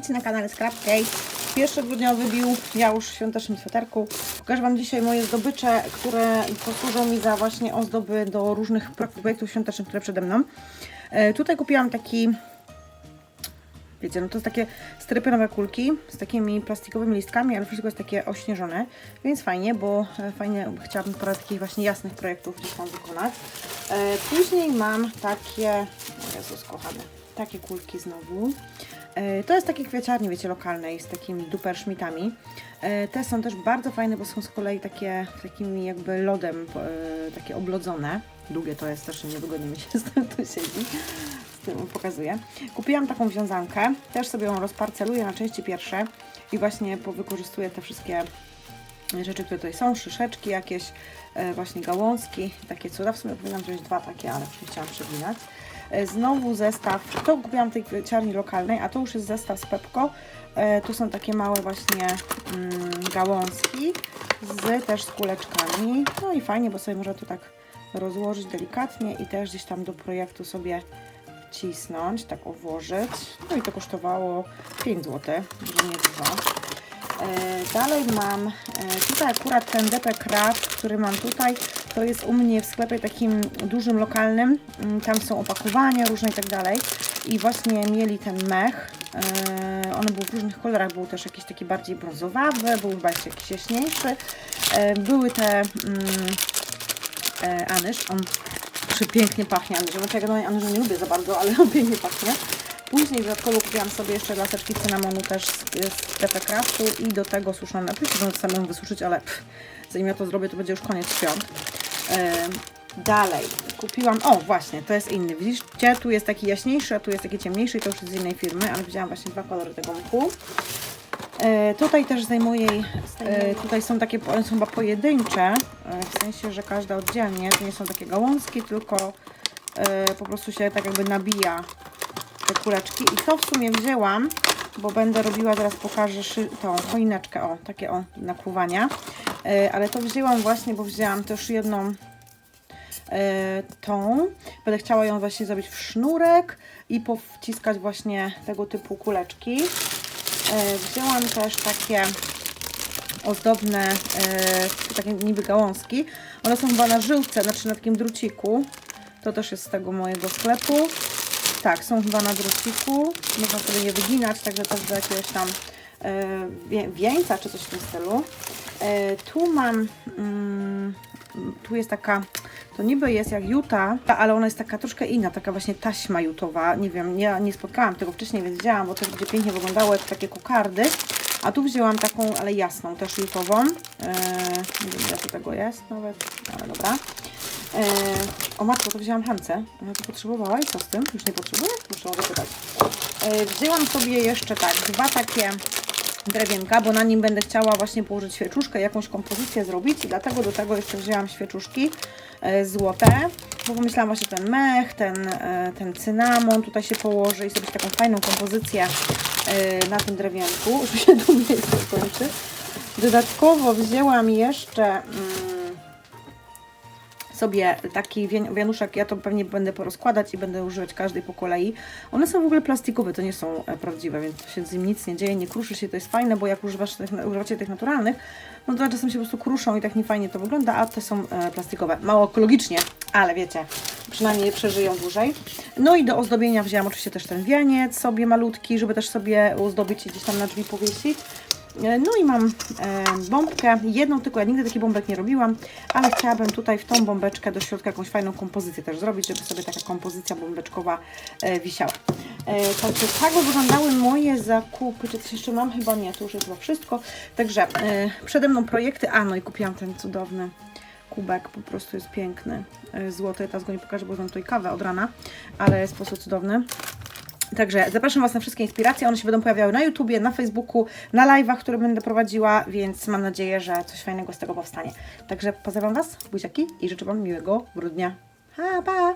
Witajcie na kanale Scrap Case. Pierwszy grudniowy bił, ja już w świątecznym sweterku. Pokażę Wam dzisiaj moje zdobycze, które posłużą mi za właśnie ozdoby do różnych pro- projektów świątecznych, które przede mną. E, tutaj kupiłam taki, wiecie, no to jest takie styropianowe kulki z takimi plastikowymi listkami, ale wszystko jest takie ośnieżone, więc fajnie, bo e, fajnie chciałabym parę takich właśnie jasnych projektów gdzieś tam wykonać. E, później mam takie, o Jezus kochany, takie kulki znowu. E, To jest takie kwieciarnie, wiecie, lokalnej z takimi duperszmitami. E, Te są też bardzo fajne, bo są z kolei takie takimi jakby lodem e, takie oblodzone. Długie to jest też niewygodnie mi się z tym tu siedzi. Z tym pokazuję. Kupiłam taką wiązankę, też sobie ją rozparceluję na części pierwsze i właśnie wykorzystuję te wszystkie rzeczy, które tutaj są, szyszeczki jakieś, właśnie gałązki, takie cuda. W sumie powinnam wziąć dwa takie, ale nie chciałam przewinać. E, Znowu zestaw, to kupiłam w tej kwieciarni lokalnej, a to już jest zestaw z Pepko. E, Tu są takie małe właśnie mm, gałązki z też z kuleczkami. No i fajnie, bo sobie można to tak rozłożyć delikatnie i też gdzieś tam do projektu sobie wcisnąć, tak włożyć. No i to kosztowało 5 zł, że nie 2. E, Dalej mam tutaj akurat ten DP Craft, który mam tutaj, to jest u mnie w sklepie takim dużym, lokalnym. Mm, Tam są opakowania różne i tak dalej. I właśnie mieli ten mech. E, One były w różnych kolorach, był też jakiś taki bardziej brązowawy, był chyba jakiś jaśniejszy. E, Były te mm, e, anyż, on przepięknie pachnie anyżem. Znaczy ja generalnie anyżu nie lubię za bardzo, ale on pięknie pachnie. Później dodatkowo kupiłam sobie jeszcze laseczki cynamonu też z, z TP Craftu i do tego suszone. Oczywiście to samemu wysuszyć, ale pff, zanim ja to zrobię, to będzie już koniec świąt. Dalej kupiłam, o właśnie, to jest inny. Widzicie, tu jest taki jaśniejszy, a tu jest taki ciemniejszy i to już jest z innej firmy, ale wzięłam właśnie dwa kolory tego mchu. E, tutaj też z mojej, e, tutaj są takie, one są chyba pojedyncze, e, w sensie, że każda oddzielnie, to nie są takie gałązki, tylko e, po prostu się tak jakby nabija te kuleczki i to w sumie wzięłam, bo będę robiła, zaraz pokażę tą choineczkę, o, takie o, nakłuwania, ale to wzięłam właśnie, bo wzięłam też jedną e, tą, będę chciała ją właśnie zrobić w sznurek i powciskać właśnie tego typu kuleczki. E, Wzięłam też takie ozdobne, e, takie niby gałązki. One są chyba na żyłce, znaczy na takim druciku. To też jest z tego mojego sklepu. Tak, są chyba na druciku. Można sobie je wyginać, także też do jakiegoś tam e, wieńca czy coś w tym stylu. E, tu mam, mm, tu jest taka, to niby jest jak juta, ale ona jest taka troszkę inna, taka właśnie taśma jutowa. Nie wiem, nie, nie spotkałam tego wcześniej, więc wzięłam, bo to będzie pięknie wyglądało jak takie kokardy. A tu wzięłam taką, ale jasną, też jutową. E, nie wiem, ile tu tego jest nawet, ale dobra. E, o matko, to wzięłam Hance. Ona to potrzebowała i co z tym? Już nie potrzebuję? Muszę ją zapytać. E, wzięłam sobie jeszcze tak, dwa takie drewienka, bo na nim będę chciała właśnie położyć świeczuszkę, jakąś kompozycję zrobić i dlatego do tego jeszcze wzięłam świeczuszki e, złote, bo pomyślałam właśnie ten mech, ten, e, ten cynamon tutaj się położy i zrobić taką fajną kompozycję e, na tym drewienku. Już się tu miejsce kończy. Dodatkowo wzięłam jeszcze... Mm, sobie taki wian- wianuszek, ja to pewnie będę porozkładać i będę używać każdej po kolei. One są w ogóle plastikowe, to nie są e, prawdziwe, więc się z nim nic nie dzieje, nie kruszy się, to jest fajne, bo jak używasz tych, używacie tych naturalnych, no to czasem się po prostu kruszą i tak niefajnie to wygląda, a te są e, plastikowe. Mało ekologicznie, ale wiecie, przynajmniej przeżyją dłużej. No i do ozdobienia wzięłam oczywiście też ten wianiec sobie malutki, żeby też sobie uzdobić i gdzieś tam na drzwi powiesić. E, No i mam e, bombkę, jedną tylko, ja nigdy taki bombek nie robiłam, ale chciałabym tutaj w tą bombeczkę do środka jakąś fajną kompozycję też zrobić, żeby sobie taka kompozycja bombeczkowa e, wisiała. Także tak wyglądały moje zakupy, czy coś jeszcze mam? Chyba nie, to już jest chyba wszystko. Także przede mną projekty, a no i kupiłam ten cudowny kubek, po prostu jest piękny, złoty, teraz go nie pokażę, bo mam tutaj kawę od rana, ale jest po prostu cudowny. Także zapraszam Was na wszystkie inspiracje. One się będą pojawiały na YouTubie, na Facebooku, na live'ach, które będę prowadziła, więc mam nadzieję, że coś fajnego z tego powstanie. Także pozdrawiam Was, buziaki i życzę Wam miłego grudnia. Ha, pa!